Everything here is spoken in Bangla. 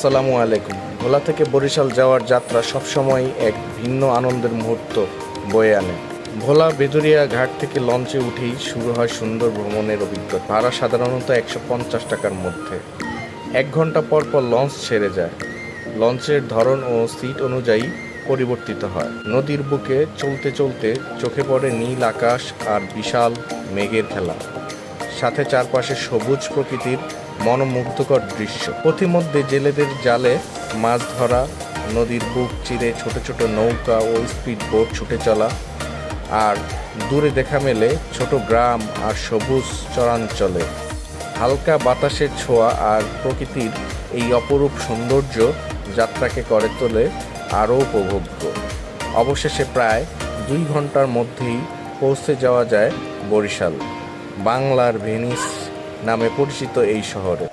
আসসালামু আলাইকুম। ভোলা থেকে বরিশাল যাওয়ার যাত্রা সবসময় এক ভিন্ন আনন্দের মুহূর্ত বয়ে আনে। ভোলা বেদুরিয়া ঘাট থেকে লঞ্চে উঠেই শুরু হয় সুন্দর ভ্রমণের অভিজ্ঞতা। ভাড়া সাধারণত একশো পঞ্চাশ টাকার মধ্যে। এক ঘণ্টা পর পর লঞ্চ ছেড়ে যায়। লঞ্চের ধরন ও সিট অনুযায়ী পরিবর্তিত হয়। নদীর বুকে চলতে চলতে চোখে পড়ে নীল আকাশ আর বিশাল মেঘের খেলা। সাথে চারপাশে সবুজ প্রকৃতির মনোমুগ্ধকর দৃশ্য। পথিমধ্যে জেলেদের জালে মাছ ধরা, নদীর বুক চিরে ছোট ছোট নৌকা ও স্পিড বোট ছুটে চলা আর দূরে দেখা মেলে ছোট গ্রাম আর সবুজ চরাঞ্চলে। হালকা বাতাসের ছোঁয়া আর প্রকৃতির এই অপরূপ সৌন্দর্য যাত্রাকে করে তোলে আরও উপভোগ্য। অবশেষে প্রায় দুই ঘণ্টার মধ্যেই পৌঁছে যাওয়া যায় বরিশাল। বাংলার ভেনিস নামে পরিচিত এই শহরে।